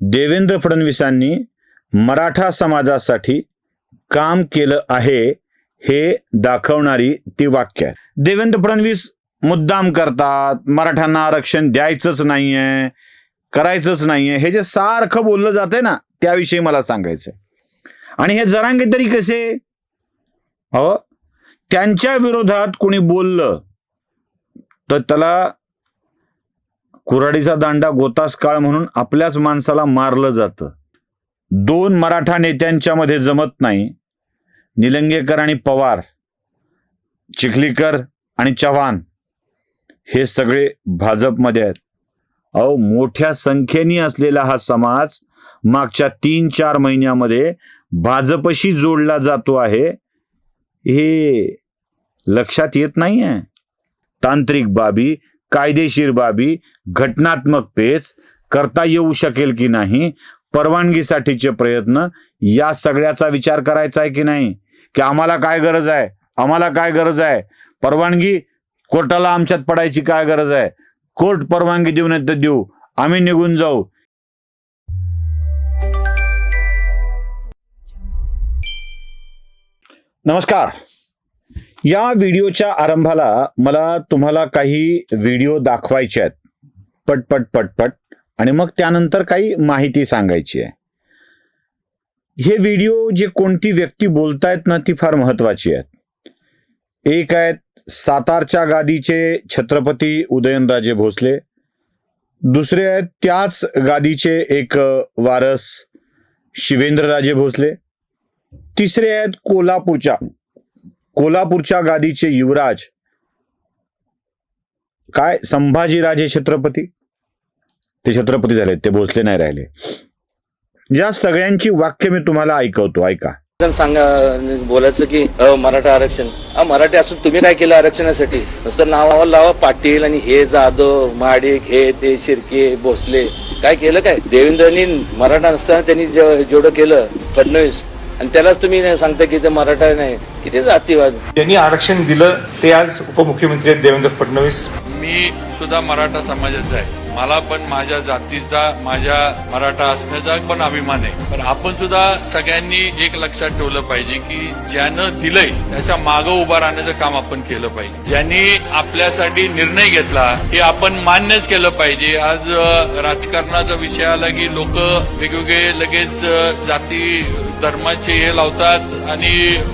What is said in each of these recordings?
देवेंद्र फडणवीसांनी मराठा समाजासाठी काम केलं आहे हे दाखवणारी ती वाक्य आहेत देवेंद्र फडणवीस मुद्दाम करतात मराठ्यांना आरक्षण द्यायचंच नाहीये करायचंच नाहीये. हे जे सारखं बोललं जाते ना त्याविषयी मला सांगायचंय. आणि हे जरांगे तरी कसे? अ त्यांच्या विरोधात कोणी बोललं तर त्याला कुऱ्हाडीचा दांडा गोतास काळ म्हणून आपल्याच माणसाला मारलं जातं. दोन मराठा नेत्यांच्या मध्ये जमत नाही. निलंगेकर आणि पवार चिखलीकर आणि चव्हाण हे सगळे भाजपमध्ये आहेत. अहो मोठ्या संख्येने असलेला हा समाज मागच्या तीन चार महिन्यामध्ये भाजपशी जोडला जातो आहे. हे लक्षात येत नाही आहे तांत्रिक बाबी कायदेशीर बाबी घटनात्मकतेच करता येऊ शकेल की नाही परवानगीसाठीचे प्रयत्न या सगळ्याचा विचार करायचा आहे की नाही? की आम्हाला काय गरज आहे? आम्हाला काय गरज आहे? परवानगी कोर्टाला आमच्यात पडायची काय गरज आहे? कोर्ट परवानगी देऊ नाही तर देऊ. आम्ही निघून जाऊ. नमस्कार. या व्हिडिओच्या आरंभाला मला तुम्हाला काही व्हिडिओ दाखवायचे आहेत. पटपट पटपट आणि मग त्यानंतर काही माहिती सांगायची आहे. हे व्हिडिओ जे कोणती व्यक्ती बोलतायत ना ती फार महत्वाची आहेत. एक आहेत सातारच्या गादीचे छत्रपती उदयनराजे भोसले. दुसरे आहेत त्याच गादीचे एक वारस शिवेंद्रराजे भोसले. तिसरे आहेत कोल्हापूरच्या कोल्हापूरच्या गादीचे युवराज. काय? संभाजीराजे छत्रपती. ते छत्रपती झाले ते भोसले नाही राहिले. या सगळ्यांची वाक्य मी तुम्हाला ऐकवतो ऐका. सांगा बोलायचं की अ, मराठा आरक्षण. हा मराठी असून तुम्ही काय केलं आरक्षणासाठी? नुसतं नावावर लावा पाटील आणि हे जाधव महाडिक हे ते शिर्के भोसले. काय केलं काय? देवेंद्रनी मराठा नसताना त्यांनी जेवढं केलं फडणवीस. आणि त्यालाच तुम्ही सांगता की ते मराठा नाही. किती जातीवाद. ज्यांनी आरक्षण दिलं ते आज उपमुख्यमंत्री आहेत देवेंद्र फडणवीस. मी सुद्धा मराठा समाजाचा आहे. मला पण माझ्या जातीचा माझ्या मराठा असण्याचा पण अभिमान आहे. पण आपण सुद्धा सगळ्यांनी एक लक्षात ठेवलं पाहिजे की ज्यानं दिलंय त्याच्या मागं उभं राहण्याचं काम आपण केलं पाहिजे. ज्यांनी आपल्यासाठी निर्णय घेतला हे आपण मान्यच केलं पाहिजे. आज राजकारणाचा विषय आला की लोक वेगवेगळे लगेच जाती धर्माचे हे लावतात आणि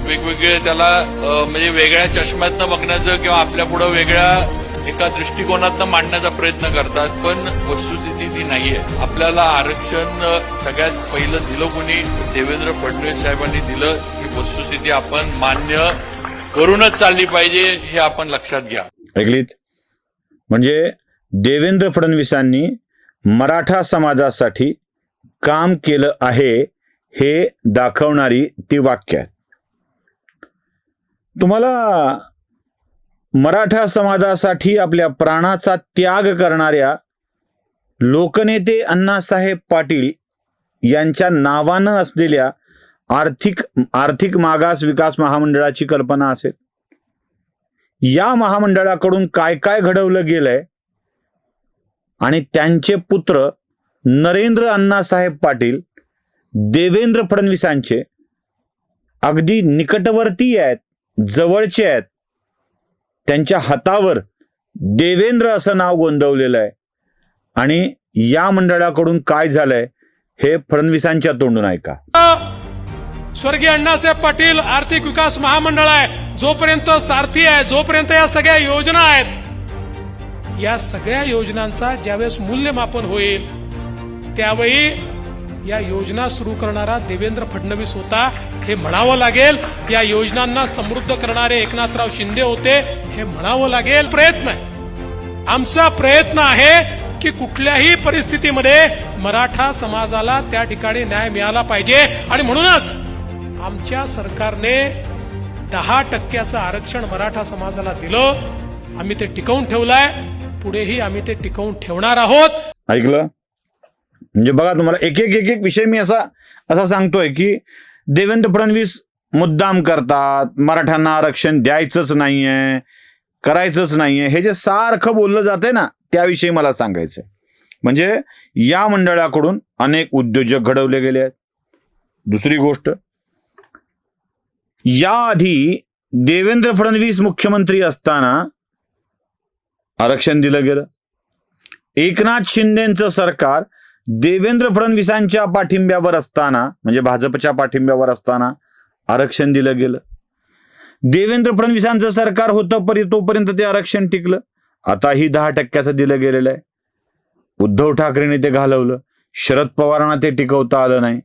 वेगवेगळे त्याला म्हणजे वेगळ्या चष्म्यातनं बघण्याचं किंवा आपल्या पुढे वेगळ्या एका दृष्टिकोनातनं मांडण्याचा प्रयत्न करतात पण वस्तुस्थिती ती नाहीये. आपल्याला आरक्षण सगळ्यात पहिलं दिलं कोणी? देवेंद्र फडणवीस साहेबांनी दिलं ही वस्तुस्थिती आपण मान्य करूनच चालली पाहिजे हे आपण लक्षात घ्या. ऐकलीत? म्हणजे देवेंद्र फडणवीसांनी मराठा समाजासाठी काम केलं आहे हे दाखवणारी ती वाक्य आहेत. तुम्हाला मराठा समाजासाठी आपल्या प्राणाचा त्याग करणाऱ्या लोकनेते अण्णासाहेब पाटील यांच्या नावानं असलेल्या आर्थिक आर्थिक मागास विकास महामंडळाची कल्पना असेल. या महामंडळाकडून काय काय घडवलं गेलंय? आणि त्यांचे पुत्र नरेंद्र अण्णासाहेब पाटील देवेंद्र फडणवीसांचे अगदी निकटवर्ती आहेत जवळचे आहेत त्यांच्या हातावर देवेंद्र असं नाव गोंदवलेलं आहे. आणि या मंडळाकडून काय झालंय हे फडणवीसांच्या तोंडून ऐका. स्वर्गीय अण्णासाहेब पाटील आर्थिक विकास महामंडळ आहे. जोपर्यंत सारथी आहे जोपर्यंत या सगळ्या योजना आहेत या सगळ्या योजनांचा ज्यावेळेस मूल्यमापन होईल त्यावेळी या योजना सुरू करणारा देवेंद्र फडणवीस होता हे म्हणावं लागेल. या योजनांना समृद्ध करणारे एकनाथराव शिंदे होते हे म्हणावं लागेल. प्रयत्न आहे. आमचा प्रयत्न आहे की कुठल्याही परिस्थितीमध्ये मराठा समाजाला त्या ठिकाणी न्याय मिळाला पाहिजे. आणि म्हणूनच आमच्या सरकारने दहा टक्क्याचं आरक्षण मराठा समाजाला दिलं. आम्ही ते टिकवून ठेवलंय. पुढेही आम्ही ते टिकवून ठेवणार आहोत. ऐकलं? म्हणजे बघा तुम्हाला एक एक एक एक विषय मी असा असा सांगतोय की देवेंद्र फडणवीस मुद्दाम करतात. मराठ्यांना आरक्षण द्यायचंच नाहीये. करायचंच नाहीये. हे जे सारखं बोललं जाते ना त्याविषयी मला सांगायचंय. म्हणजे या मंडळाकडून अनेक उद्योजक घडवले गेले आहेत. दुसरी गोष्ट याआधी देवेंद्र फडणवीस मुख्यमंत्री असताना आरक्षण दिलं गेलं. एकनाथ शिंदेचं सरकार देवेंद्र फडणवीसांच्या पाठिंब्यावर असताना म्हणजे भाजपच्या पाठिंब्यावर असताना आरक्षण दिलं गेलं. देवेंद्र फडणवीसांचं सरकार होतं परी तोपर्यंत ते आरक्षण टिकलं. आता ही दहा टक्क्याचं दिलं गेलेलं आहे. उद्धव ठाकरेने ते घालवलं. शरद पवारांना ते टिकवता आलं नाही.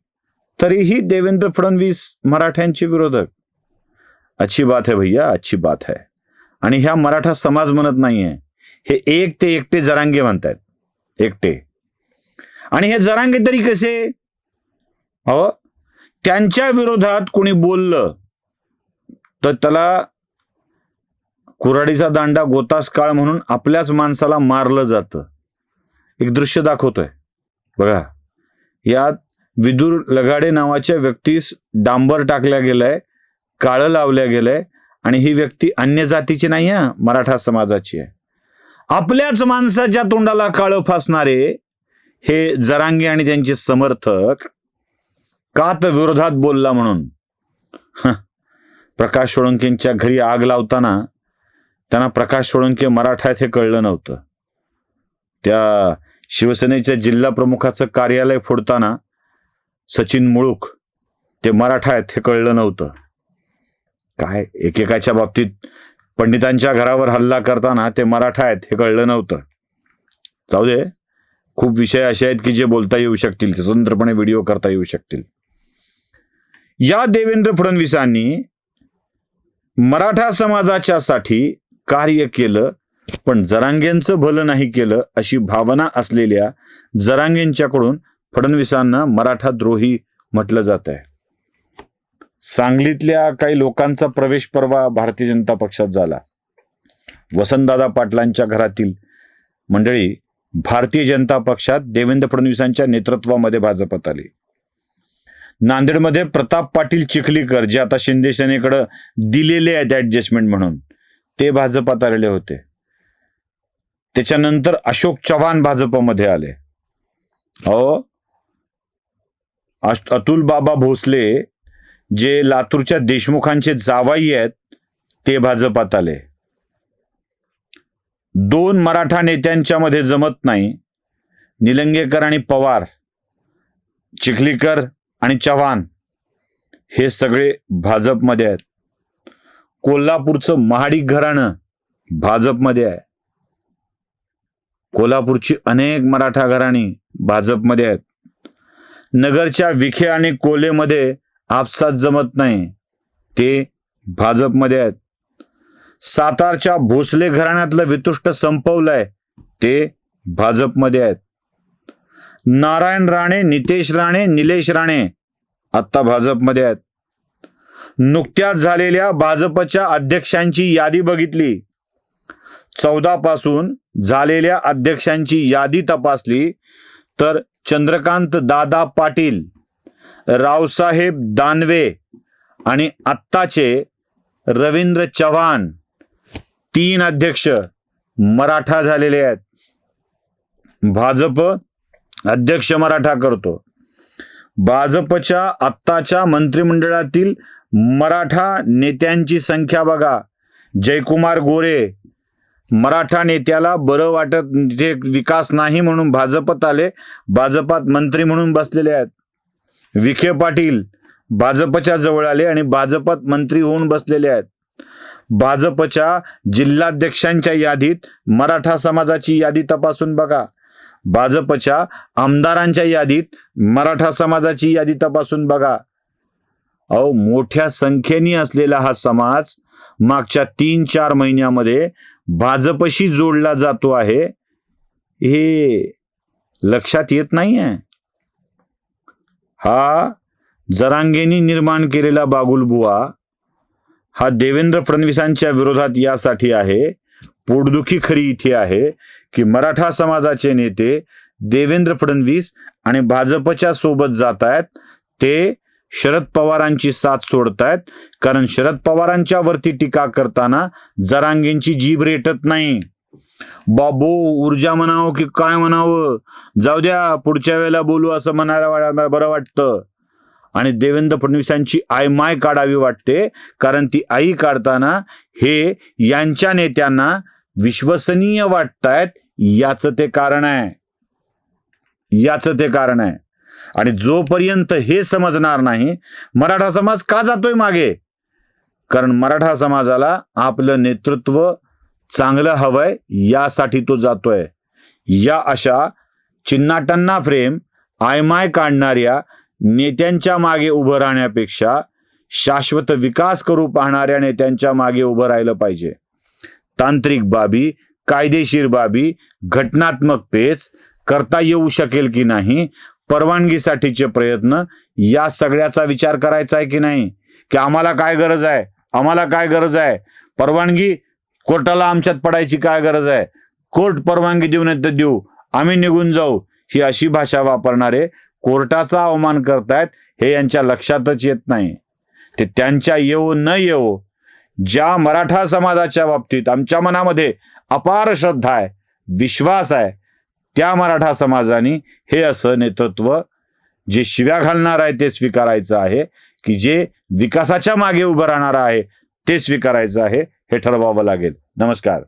तरीही देवेंद्र फडणवीस मराठ्यांचे विरोधक. अच्छी बात है भैया अच्छी बात है. आणि ह्या मराठा समाज म्हणत नाहीये. हे एक ते एकटे जरांगे म्हणतायत. एकटे. आणि हे जरांगे तरी कसे? हो? त्यांच्या विरोधात कोणी बोललं तर त्याला कुऱ्हाडीचा दांडा गोतास काळ म्हणून आपल्याच माणसाला मारलं जातं. एक दृश्य दाखवतोय. बघा. यात विदूर लगाडे नावाच्या व्यक्तीस डांबर टाकल्या गेलाय काळं लावल्या गेलंय आणि ही व्यक्ती अन्य जातीची नाही मराठा समाजाची आहे. आपल्याच माणसाच्या तोंडाला काळं फासणारे हे जरांगे आणि त्यांचे समर्थक का तर विरोधात बोलला म्हणून. प्रकाश सोळंकेंच्या घरी आग लावताना त्यांना प्रकाश सोळंके मराठा आहेत हे कळलं नव्हतं. त्या शिवसेनेच्या जिल्हा प्रमुखाचं कार्यालय फोडताना सचिन मुळूक ते मराठा आहेत हे कळलं नव्हतं. काय? एकेकाच्या बाबतीत पंडितांच्या घरावर हल्ला करताना ते मराठा आहेत हे कळलं नव्हतं. जाऊ दे. खूप विषय असे आहेत की जे बोलता येऊ शकतील ते स्वतंत्रपणे व्हिडिओ करता येऊ शकतील. या देवेंद्र फडणवीसांनी मराठा समाजाच्या साठी कार्य केलं पण जरांगेंचं भलं नाही केलं अशी भावना असलेल्या जरांगेंच्याकडून फडणवीसांना मराठा द्रोही म्हटलं जात आहे. सांगलीतल्या काही लोकांचा प्रवेश परवा भारतीय जनता पक्षात झाला. वसंतदादा पाटलांच्या घरातील मंडळी भारतीय जनता पक्षात देवेंद्र फडणवीसांच्या नेतृत्वामध्ये भाजपात आले. नांदेडमध्ये प्रताप पाटील चिखलीकर जे आता शिंदे सेनेकडे दिलेले आहेत ऍडजस्टमेंट म्हणून ते भाजपात आलेले होते. त्याच्यानंतर अशोक चव्हाण भाजपमध्ये आले. अहो अतुल बाबा भोसले जे लातूरच्या देशमुखांचे जावाई आहेत ते भाजपात आले. दोन मराठा नेत्यांच्यामध्ये जमत नाही. निलंगेकर आणि पवार चिखलीकर आणि चव्हाण हे सगळे भाजपमध्ये आहेत. कोल्हापूरचं महाडिक घराणं भाजपमध्ये आहे. कोल्हापूरची अनेक मराठा घराणी भाजपमध्ये आहेत. नगरच्या विखे आणि कोलेमध्ये आपसात जमत नाही. ते भाजपमध्ये आहेत. सातारच्या भोसले घराण्यातलं वितुष्ट संपवलंय. ते भाजपमध्ये आहेत. नारायण राणे नितेश राणे निलेश राणे आत्ता भाजपमध्ये आहेत. नुकत्याच झालेल्या भाजपच्या अध्यक्षांची यादी बघितली. चौदा पासून झालेल्या अध्यक्षांची यादी तपासली तर चंद्रकांत दादा पाटील रावसाहेब दानवे आणि आत्ताचे रवींद्र चव्हाण तीन अध्यक्ष मराठा झालेले आहेत. भाजप अध्यक्ष मराठा करतो. भाजपच्या आत्ताच्या मंत्रिमंडळातील मराठा नेत्यांची संख्या बघा. जयकुमार गोरे मराठा नेत्याला बरं वाटत जे विकास नाही म्हणून भाजपत आले भाजपात मंत्री म्हणून बसलेले आहेत. विखे पाटील भाजपच्या जवळ आले आणि भाजपात मंत्री होऊन बसलेले आहेत. भाजपच्या जिल्हाध्यक्षांच्या यादीत मराठा समाजाची यादी तपासून बघा. भाजपच्या आमदारांच्या यादीत मराठा समाजाची यादी तपासून बघा. अहो मोठ्या संख्येने असलेला हा समाज मागच्या तीन चार महिन्यामध्ये भाजपशी जोडला जातो आहे. हे लक्षात येत नाही आहे हा जरांगेनी निर्माण केलेला बागुलबुवा हा देवेंद्र फडणवीसांच्या विरोधात यासाठी आहे. पोटदुखी खरी इथे आहे की मराठा समाजाचे नेते देवेंद्र फडणवीस आणि भाजपच्या सोबत जात आहेत ते शरद पवारांची साथ सोडतायत. कारण शरद पवारांच्या वरती टीका करताना जरांगेंची जीभ रेटत नाही. बाबो ऊर्जा म्हणावं की काय म्हणावं? जाऊ द्या पुढच्या वेळेला बोलू असं म्हणायला बरं वाटतं. आणि देवेंद्र फडणवीसांची आय माय काढावी वाटते कारण ती आई काढताना हे यांच्या नेत्यांना विश्वसनीय वाटतायत याचं ते कारण आहे. याचं ते कारण आहे. आणि जोपर्यंत हे समजणार नाही मराठा समाज का जातोय मागे? कारण मराठा समाजाला आपलं नेतृत्व चांगलं हवंय यासाठी तो जातोय. या अशा चिन्नाटांना फ्रेम आयमाय काढणाऱ्या नेत्यांच्या मागे उभं राहण्यापेक्षा शाश्वत विकास करू पाहणाऱ्या नेत्यांच्या मागे उभं राहिलं पाहिजे. तांत्रिक बाबी कायदेशीर बाबी घटनात्मक पेच करता येऊ शकेल की नाही परवानगीसाठीचे प्रयत्न या सगळ्याचा विचार करायचा आहे की नाही? की आम्हाला काय गरज आहे? आम्हाला काय गरज आहे? परवानगी कोर्टाला आमच्यात पडायची काय गरज आहे? कोर्ट परवानगी देऊ नाही तर देऊ आम्ही निघून जाऊ ही अशी भाषा वापरणारे कोर्टाचा अवमान करतायत हे यांच्या लक्षातच येत नाही. ते त्यांच्या येऊ न येऊ ज्या मराठा समाजाच्या बाबतीत आमच्या मनामध्ये अपार श्रद्धा आहे विश्वास आहे त्या मराठा समाजाने हे असं नेतृत्व जे शिव्या घालणार आहे ते स्वीकारायचं आहे की जे विकासाच्या मागे उभं राहणार आहे ते स्वीकारायचं आहे हे ठरवावं लागेल. नमस्कार.